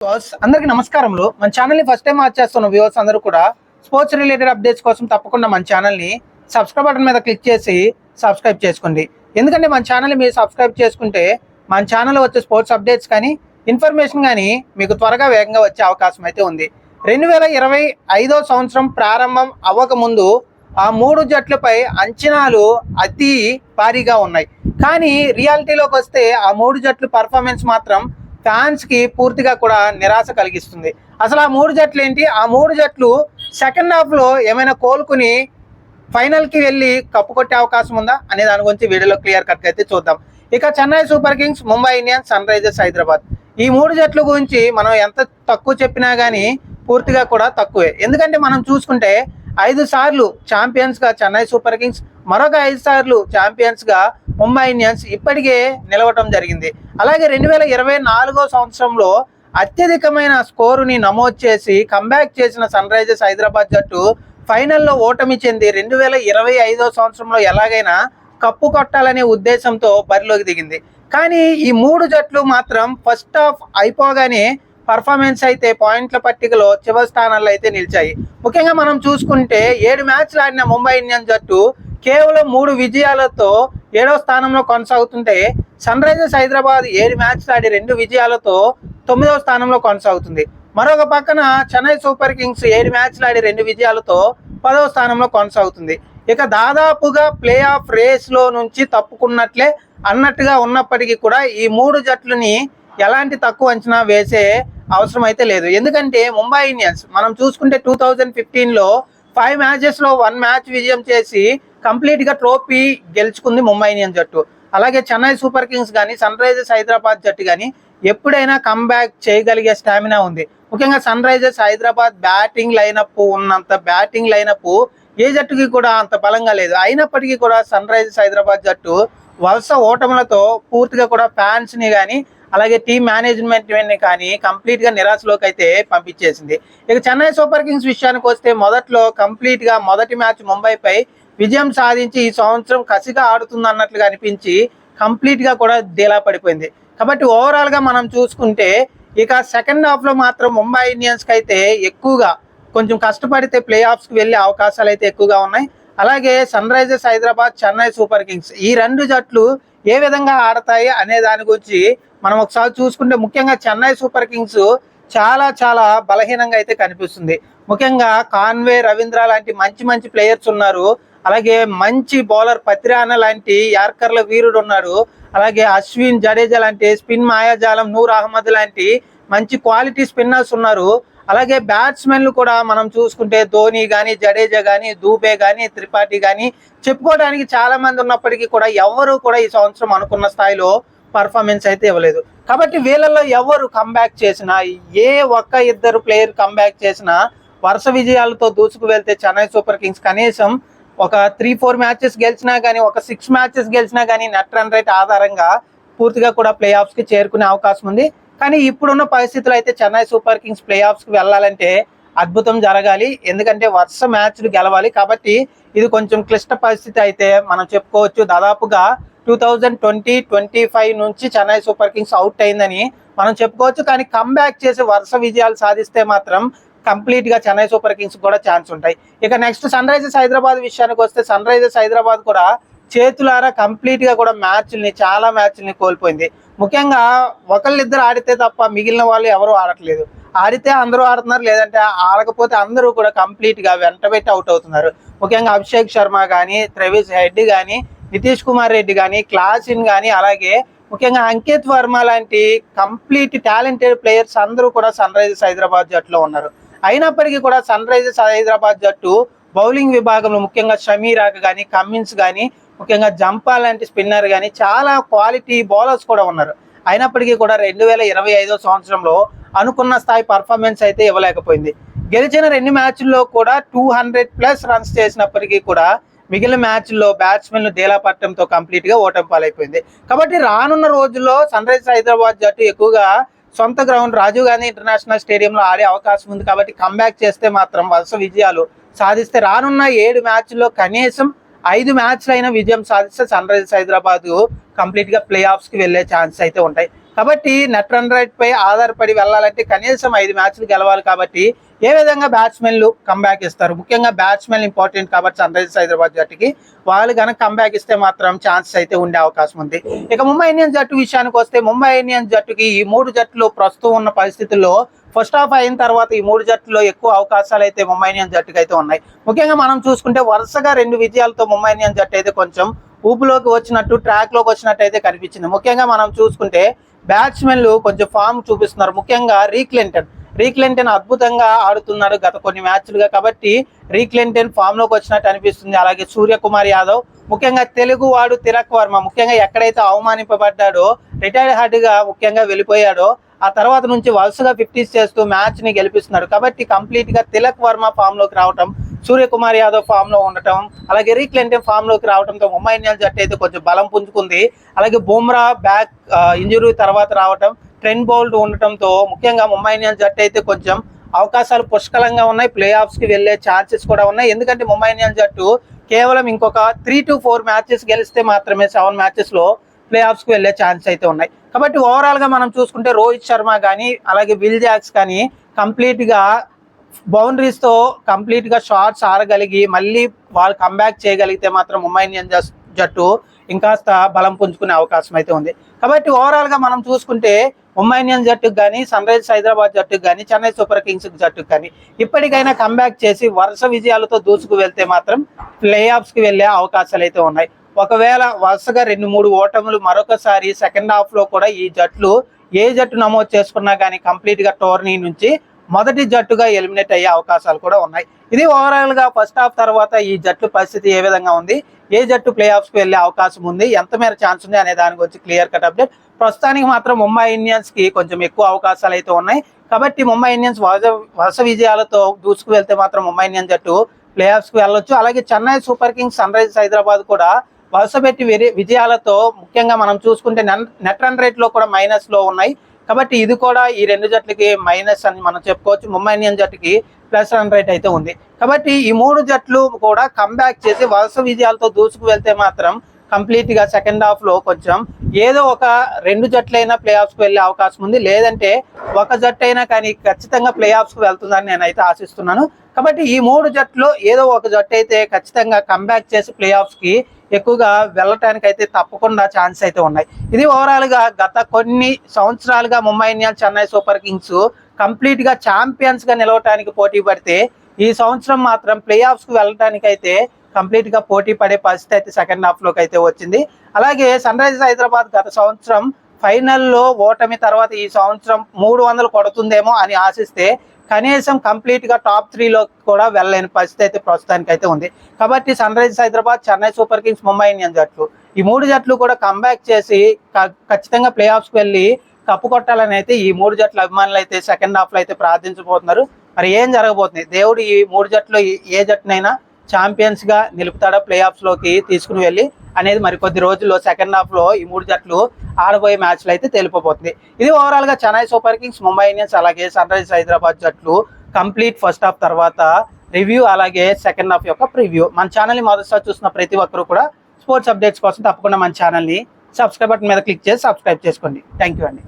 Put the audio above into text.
అందరికి నమస్కారములు. మన ఛానల్ని ఫస్ట్ టైం వాచ్ చేస్తున్న వ్యూవర్స్ అందరూ కూడా స్పోర్ట్స్ రిలేటెడ్ అప్డేట్స్ కోసం తప్పకుండా మన ఛానల్ని సబ్స్క్రైబ్ బటన్ మీద క్లిక్ చేసి సబ్స్క్రైబ్ చేసుకోండి. ఎందుకంటే మన ఛానల్ని మీరు సబ్స్క్రైబ్ చేసుకుంటే మన ఛానల్లో వచ్చే స్పోర్ట్స్ అప్డేట్స్ కానీ ఇన్ఫర్మేషన్ కానీ మీకు త్వరగా వేగంగా వచ్చే అవకాశం అయితే ఉంది. రెండు వేల ఇరవై ఐదో సంవత్సరం ప్రారంభం అవ్వకముందు ఆ మూడు జట్లపై అంచనాలు అతి భారీగా ఉన్నాయి. కానీ రియాలిటీలోకి వస్తే ఆ మూడు జట్లు పర్ఫార్మెన్స్ మాత్రం ఫ్యాన్స్కి పూర్తిగా కూడా నిరాశ కలిగిస్తుంది. అసలు ఆ మూడు జట్లు ఏంటి? ఆ మూడు జట్లు సెకండ్ హాఫ్లో ఏమైనా కోలుకుని ఫైనల్కి వెళ్ళి కప్పు కొట్టే అవకాశం ఉందా? అనే దాని గురించి వీడియోలో క్లియర్ కట్ అయితే చూద్దాం. ఇక Chennai Super Kings Mumbai Indians Sunrisers Hyderabad. ఈ మూడు జట్ల గురించి మనం ఎంత తక్కువ చెప్పినా గానీ పూర్తిగా కూడా తక్కువే. ఎందుకంటే మనం చూసుకుంటే ఐదు సార్లు ఛాంపియన్స్గా చెన్నై సూపర్ కింగ్స్ మరొక ఐదు సార్లు ఛాంపియన్స్గా ముంబై ఇండియన్స్ ఇప్పటికే నిలవటం జరిగింది. అలాగే రెండు వేల ఇరవై నాలుగో సంవత్సరంలో అత్యధికమైన స్కోరుని నమోదు చేసి కంబ్యాక్ చేసిన సన్ రైజర్స్ హైదరాబాద్ జట్టు ఫైనల్లో ఓటమి చెంది రెండు వేల ఇరవై ఐదో సంవత్సరంలో ఎలాగైనా కప్పు కొట్టాలనే ఉద్దేశంతో బరిలోకి దిగింది. కానీ ఈ మూడు జట్లు మాత్రం ఫస్ట్ హాఫ్ అయిపోగానే పర్ఫార్మెన్స్ అయితే పాయింట్ల పట్టికలో చివరి స్థానాల్లో అయితే నిలిచాయి. ముఖ్యంగా మనం చూసుకుంటే ఏడు మ్యాచ్లు ఆడిన ముంబై ఇండియన్స్ జట్టు కేవలం మూడు విజయాలతో ఏడవ స్థానంలో కొనసాగుతుంటే సన్ రైజర్స్ హైదరాబాద్ ఏడు మ్యాచ్లు ఆడి రెండు విజయాలతో తొమ్మిదవ స్థానంలో కొనసాగుతుంది. మరొక పక్కన చెన్నై సూపర్ కింగ్స్ ఏడు మ్యాచ్లు ఆడి రెండు విజయాలతో పదవ స్థానంలో కొనసాగుతుంది. ఇక దాదాపుగా ప్లే ఆఫ్ రేస్లో నుంచి తప్పుకున్నట్లే అన్నట్టుగా ఉన్నప్పటికీ కూడా ఈ మూడు జట్లని ఎలాంటి తక్కువ అంచనా వేసే అవసరం అయితే లేదు. ఎందుకంటే ముంబై ఇండియన్స్ మనం చూసుకుంటే టూ థౌజండ్ ఫిఫ్టీన్లో ఫైవ్ మ్యాచెస్లో వన్ మ్యాచ్ విజయం చేసి కంప్లీట్గా ట్రోఫీ గెలుచుకుంది ముంబై ఇండియన్స్ జట్టు. అలాగే చెన్నై సూపర్ కింగ్స్ కానీ సన్ రైజర్స్ హైదరాబాద్ జట్టు కానీ ఎప్పుడైనా కంబ్యాక్ చేయగలిగే స్టామినా ఉంది. ముఖ్యంగా Sunrisers Hyderabad batting lineup ఉన్నంత బ్యాటింగ్ లైనప్ ఏ జట్టుకి కూడా అంత బలంగా లేదు. అయినప్పటికీ కూడా సన్ రైజర్స్ హైదరాబాద్ జట్టు వలస ఓటములతో పూర్తిగా కూడా ఫ్యాన్స్ని కానీ అలాగే టీం మేనేజ్మెంట్ని కానీ కంప్లీట్గా నిరాశలోకి అయితే పంపించేసింది. ఇక చెన్నై సూపర్ కింగ్స్ విషయానికి వస్తే మొదట్లో కంప్లీట్గా మొదటి మ్యాచ్ ముంబైపై విజయం సాధించి ఈ సంవత్సరం కసిగా ఆడుతుంది అన్నట్లుగా అనిపించి కంప్లీట్గా కూడా డీలా పడిపోయింది. కాబట్టి ఓవరాల్గా మనం చూసుకుంటే ఇక సెకండ్ హాఫ్లో మాత్రం ముంబై ఇండియన్స్కి అయితే ఎక్కువగా కొంచెం కష్టపడితే ప్లే ఆఫ్స్కి వెళ్ళే అవకాశాలు అయితే ఎక్కువగా ఉన్నాయి. అలాగే Sunrisers Hyderabad Chennai Super Kings ఈ రెండు జట్లు ఏ విధంగా ఆడతాయి అనే దాని గురించి మనం ఒకసారి చూసుకుంటే ముఖ్యంగా చెన్నై సూపర్ కింగ్స్ చాలా చాలా బలహీనంగా అయితే కనిపిస్తుంది. ముఖ్యంగా కాన్వే రవీంద్ర లాంటి మంచి మంచి ప్లేయర్స్ ఉన్నారు. అలాగే మంచి బౌలర్ పత్రియాన లాంటి యార్కర్ల వీరుడు ఉన్నాడు. అలాగే అశ్విన్ జడేజా లాంటి స్పిన్ మాయాజాలం నూర్ అహ్మద్ లాంటి మంచి క్వాలిటీ స్పిన్నర్స్ ఉన్నారు. అలాగే బ్యాట్స్మెన్లు కూడా మనం చూసుకుంటే ధోని కానీ జడేజా కానీ దూబే కానీ త్రిపాఠి కానీ చెప్పుకోవడానికి చాలా మంది ఉన్నప్పటికీ కూడా ఎవరు కూడా ఈ సంవత్సరం అనుకున్న స్థాయిలో పర్ఫార్మెన్స్ అయితే ఇవ్వలేదు. కాబట్టి వీళ్ళల్లో ఎవరు కంబ్యాక్ చేసినా ఏ ఒక్క ఇద్దరు ప్లేయర్ కంబ్యాక్ చేసినా వరుస విజయాలతో దూసుకు వెళ్తే చెన్నై సూపర్ కింగ్స్ కనీసం ఒక త్రీ ఫోర్ మ్యాచెస్ గెలిచినా కానీ ఒక సిక్స్ మ్యాచెస్ గెలిచినా కానీ నెట్ రన్ రేట్ ఆధారంగా పూర్తిగా కూడా ప్లే ఆఫ్స్కి చేరుకునే అవకాశం ఉంది. కానీ ఇప్పుడున్న పరిస్థితులు అయితే చెన్నై సూపర్ కింగ్స్ ప్లే ఆఫ్స్కి వెళ్ళాలంటే అద్భుతం జరగాలి. ఎందుకంటే వరుస మ్యాచ్లు గెలవాలి. కాబట్టి ఇది కొంచెం క్లిష్ట పరిస్థితి అయితే మనం చెప్పుకోవచ్చు. దాదాపుగా two thousand twenty twenty five నుంచి చెన్నై సూపర్ కింగ్స్ అవుట్ అయిందని మనం చెప్పుకోవచ్చు. కానీ కమ్బ్యాక్ చేసి వరుస విజయాలు సాధిస్తే మాత్రం కంప్లీట్గా చెన్నై సూపర్ కింగ్స్ కూడా ఛాన్స్ ఉంటాయి. ఇక నెక్స్ట్ సన్ రైజర్స్ హైదరాబాద్ విషయానికి వస్తే సన్ రైజర్స్ హైదరాబాద్ కూడా చేతులారా కంప్లీట్గా కూడా మ్యాచ్ల్ని చాలా మ్యాచ్ల్ని కోల్పోయింది. ముఖ్యంగా ఒకళ్ళిద్దరు ఆడితే తప్ప మిగిలిన వాళ్ళు ఎవరు ఆడట్లేదు. ఆడితే అందరూ ఆడుతున్నారు లేదంటే ఆడకపోతే అందరూ కూడా కంప్లీట్గా వెంటబెట్టి అవుట్ అవుతున్నారు. ముఖ్యంగా అభిషేక్ శర్మ కానీ త్రవిస్ హెడ్ కానీ నితీష్ కుమార్ రెడ్డి కానీ క్లాసిన్ కానీ అలాగే ముఖ్యంగా అంకిత్ వర్మ లాంటి కంప్లీట్ టాలెంటెడ్ ప్లేయర్స్ అందరూ కూడా సన్ రైజర్స్ హైదరాబాద్ జట్టులో ఉన్నారు. అయినప్పటికీ కూడా సన్ రైజర్స్ హైదరాబాద్ జట్టు బౌలింగ్ విభాగంలో ముఖ్యంగా షమీరాక్ కానీ కమ్మిన్స్ కానీ ముఖ్యంగా జంపా లాంటి స్పిన్నర్ కానీ చాలా క్వాలిటీ బౌలర్స్ కూడా ఉన్నారు. అయినప్పటికీ కూడా రెండు వేల ఇరవై ఐదో సంవత్సరంలో అనుకున్న స్థాయి పర్ఫార్మెన్స్ అయితే ఇవ్వలేకపోయింది. గెలిచిన రెండు మ్యాచ్ల్లో కూడా టూ హండ్రెడ్ ప్లస్ రన్స్ చేసినప్పటికీ కూడా మిగిలిన మ్యాచ్ల్లో బ్యాట్స్మెన్లు డేలా పట్టడంతో కంప్లీట్గా ఓటమి పాలైపోయింది కాబట్టి రానున్న రోజుల్లో సన్ రైజర్స్ హైదరాబాద్ జట్టు ఎక్కువగా సొంత గ్రౌండ్ రాజీవ్ గాంధీ ఇంటర్నేషనల్ స్టేడియంలో ఆడే అవకాశం ఉంది కాబట్టి కంబ్యాక్ చేస్తే మాత్రం వరుస విజయాలు సాధిస్తే రానున్న ఏడు మ్యాచ్ల్లో కనీసం ఐదు మ్యాచ్లు అయినా విజయం సాధిస్తే సన్ రైజర్స్ హైదరాబాద్ కంప్లీట్గా ప్లే ఆఫ్స్కి వెళ్ళే వెళ్ళే ఛాన్స్ అయితే ఉంటాయి. కాబట్టి నెట్ రన్ రేట్ పై ఆధారపడి వెళ్ళాలంటే కనీసం ఐదు మ్యాచ్లు గెలవాలి కాబట్టి ఏ విధంగా బ్యాట్స్మెన్లు కంబ్యాక్ ఇస్తారు? ముఖ్యంగా బ్యాట్స్మెన్ ఇంపార్టెంట్ కాబట్టి సన్ రైజర్స్ హైదరాబాద్ జట్టుకి వాళ్ళు కనుక కంబ్యాక్ ఇస్తే మాత్రం ఛాన్సెస్ అయితే ఉండే అవకాశం ఉంది. ఇక ముంబై ఇండియన్స్ జట్టు విషయానికి వస్తే ముంబై ఇండియన్స్ జట్టుకి ఈ మూడు జట్లు ప్రస్తుతం ఉన్న పరిస్థితుల్లో ఫస్ట్ హాఫ్ అయిన తర్వాత ఈ మూడు జట్టులో ఎక్కువ అవకాశాలు అయితే ముంబై ఇండియన్స్ జట్టుకి అయితే ఉన్నాయి. ముఖ్యంగా మనం చూసుకుంటే వరుసగా రెండు విజయాలతో ముంబై ఇండియన్స్ జట్టు అయితే కొంచెం ఊపులోకి వచ్చినట్టు ట్రాక్లోకి వచ్చినట్టు అయితే కనిపించింది. ముఖ్యంగా మనం చూసుకుంటే బ్యాట్స్మెన్లు కొంచెం ఫామ్ చూపిస్తున్నారు. ముఖ్యంగా రీక్లెంటన్ రీక్లెంటన్ అద్భుతంగా ఆడుతున్నాడు గత కొన్ని మ్యాచ్లుగా కాబట్టి రీక్లెంటన్ ఫామ్లోకి వచ్చినట్టు అనిపిస్తుంది. అలాగే సూర్యకుమార్ యాదవ్ ముఖ్యంగా తెలుగు వాడు తిలక్ వర్మ ముఖ్యంగా ఎక్కడైతే అవమానింపబడ్డాడో రిటైర్డ్ హార్డ్గా ముఖ్యంగా వెళ్ళిపోయాడో ఆ తర్వాత నుంచి వరుసగా ఫిఫ్టీస్ చేస్తూ మ్యాచ్ని గెలిపిస్తున్నాడు. కాబట్టి కంప్లీట్గా తిలక్ వర్మ ఫామ్లోకి రావటం సూర్యకుమార్ యాదవ్ ఫామ్లో ఉండటం అలాగే రీక్లెంటన్ ఫామ్లోకి రావడంతో ముంబై ఇండియన్స్ జట్టు అయితే కొంచెం బలం పుంజుకుంది. అలాగే బుమ్రా బ్యాక్ ఇంజురీ తర్వాత రావటం ట్రెండ్ బౌల్డ్ ఉండటంతో ముఖ్యంగా ముంబై ఇండియన్స్ జట్టు అయితే కొంచెం అవకాశాలు పుష్కలంగా ఉన్నాయి. ప్లే ఆఫ్స్కి వెళ్ళే ఛాన్సెస్ కూడా ఉన్నాయి. ఎందుకంటే ముంబై ఇండియన్స్ జట్టు కేవలం ఇంకొక త్రీ టు ఫోర్ మ్యాచెస్ గెలిస్తే మాత్రమే సెవెన్ మ్యాచెస్లో ప్లే ఆఫ్స్కి వెళ్ళే ఛాన్స్ అయితే ఉన్నాయి. కాబట్టి ఓవరాల్గా మనం చూసుకుంటే రోహిత్ శర్మ కానీ అలాగే విల్ జాక్స్ కానీ కంప్లీట్గా బౌండరీస్తో కంప్లీట్గా షార్ట్స్ ఆడగలిగి మళ్ళీ వాళ్ళు కంబ్యాక్ చేయగలిగితే మాత్రం ముంబై ఇండియన్స్ జట్టు ఇంకాస్త బలం పుంజుకునే అవకాశం అయితే ఉంది. కాబట్టి ఓవరాల్గా మనం చూసుకుంటే ముంబై ఇండియన్స్ జట్టుకు కానీ సన్ రైజర్స్ హైదరాబాద్ జట్టుకు కానీ చెన్నై సూపర్ కింగ్స్ జట్టుకు కానీ ఇప్పటికైనా కంబ్యాక్ చేసి వరుస విజయాలతో దూసుకు వెళ్తే మాత్రం ప్లే ఆఫ్స్కి వెళ్ళే వెళ్ళే అవకాశాలు అయితే ఉన్నాయి. ఒకవేళ వరుసగా రెండు మూడు ఓటములు మరొకసారి సెకండ్ హాఫ్లో కూడా ఈ జట్లు ఏ జట్టు నమోదు చేసుకున్నా కానీ కంప్లీట్గా టోర్నీ నుంచి మొదటి జట్టుగా ఎలిమినేట్ అయ్యే అవకాశాలు కూడా ఉన్నాయి. ఇది ఓవరాల్గా ఫస్ట్ హాఫ్ తర్వాత ఈ జట్టు పరిస్థితి ఏ విధంగా ఉంది? ఏ జట్టు ప్లే ఆఫ్స్ వెళ్ళే వెళ్ళే అవకాశం ఉంది? ఎంత మేర ఛాన్స్ ఉంది అనే దాని గురించి క్లియర్ కట్ అప్డేట్ ప్రస్తుతానికి మాత్రం ముంబై ఇండియన్స్కి కొంచెం ఎక్కువ అవకాశాలు అయితే ఉన్నాయి. కాబట్టి ముంబై ఇండియన్స్ వరుస వరుస విజయాలతో దూసుకు వెళ్తే మాత్రం ముంబై ఇండియన్స్ జట్టు ప్లే ఆఫ్స్కి వెళ్ళొచ్చు. అలాగే Chennai Super Kings Sunrisers Hyderabad కూడా వరుస పెట్టి విజయాలతో ముఖ్యంగా మనం చూసుకుంటే నెట్ రన్ రేట్లో కూడా మైనస్లో ఉన్నాయి. కాబట్టి ఇది కూడా ఈ రెండు జట్లకి మైనస్ అని మనం చెప్పుకోవచ్చు. ముంబై ఇండియన్ జట్టుకి ప్లస్ రన్ రేట్ అయితే ఉంది. కాబట్టి ఈ మూడు జట్లు కూడా కంబ్యాక్ చేసి వరుస విజయాలతో దూసుకు వెళ్తే మాత్రం కంప్లీట్గా సెకండ్ హాఫ్లో కొంచెం ఏదో ఒక రెండు జట్లైనా ప్లే ఆఫ్స్కు వెళ్ళే అవకాశం ఉంది. లేదంటే ఒక జట్టు అయినా కానీ ఖచ్చితంగా ప్లే ఆఫ్స్కు వెళ్తుందని నేనైతే ఆశిస్తున్నాను. కాబట్టి ఈ మూడు జట్లు ఏదో ఒక జట్టు అయితే ఖచ్చితంగా కంబ్యాక్ చేసి ప్లే ఆఫ్స్కి ఎక్కువగా వెళ్ళటానికి అయితే తప్పకుండా ఛాన్స్ అయితే ఉన్నాయి. ఇది ఓవరాల్గా గత కొన్ని సంవత్సరాలుగా Mumbai Indians Chennai Super Kings కంప్లీట్గా ఛాంపియన్స్గా నిలవటానికి పోటీ పడితే ఈ సంవత్సరం మాత్రం ప్లే ఆఫ్స్కి వెళ్ళటానికి అయితే కంప్లీట్గా పోటీ పడే పరిస్థితి అయితే సెకండ్ హాఫ్లోకి అయితే వచ్చింది. అలాగే సన్ రైజర్స్ హైదరాబాద్ గత సంవత్సరం ఫైనల్లో ఓటమి తర్వాత ఈ సంవత్సరం మూడు వందలు కొడుతుందేమో అని ఆశిస్తే కనీసం కంప్లీట్గా టాప్ త్రీలో కూడా వెళ్ళలేని పరిస్థితి అయితే ప్రస్తుతానికి అయితే ఉంది. కాబట్టి Sunrisers Hyderabad Chennai Super Kings Mumbai Indian జట్లు. ఈ మూడు జట్లు కూడా కంబ్యాక్ చేసి ఖచ్చితంగా ప్లే ఆఫ్స్కి వెళ్ళి కప్పు కొట్టాలని అయితే ఈ మూడు జట్ల అభిమానులు అయితే సెకండ్ హాఫ్లో అయితే ప్రార్థించబోతున్నారు. మరి ఏం జరగబోతుంది? దేవుడు ఈ మూడు జట్లు ఏ జట్టునైనా ఛాంపియన్స్గా నిలుపుతాడా ప్లే ఆఫ్స్లోకి తీసుకుని వెళ్ళి? అనేది మరి కొద్ది రోజుల్లో సెకండ్ హాఫ్లో ఈ మూడు జట్లు ఆడబోయే మ్యాచ్లు అయితే తెలిపబోతుంది. ఇది ఓవరాల్గా Chennai Super Kings Mumbai Indians అలాగే సన్ రైజర్స్ హైదరాబాద్ జట్లు కంప్లీట్ ఫస్ట్ హాఫ్ తర్వాత రివ్యూ అలాగే సెకండ్ హాఫ్ యొక్క ప్రివ్యూ మన ఛానల్ని మొదటిసారి చూసిన ప్రతి ఒక్కరు కూడా స్పోర్ట్స్ అప్డేట్స్ కోసం తప్పకుండా మన ఛానల్ని సబ్స్క్రైబ్ బటన్ మీద క్లిక్ చేసి సబ్స్క్రైబ్ చేసుకోండి. థ్యాంక్ యూ అండి.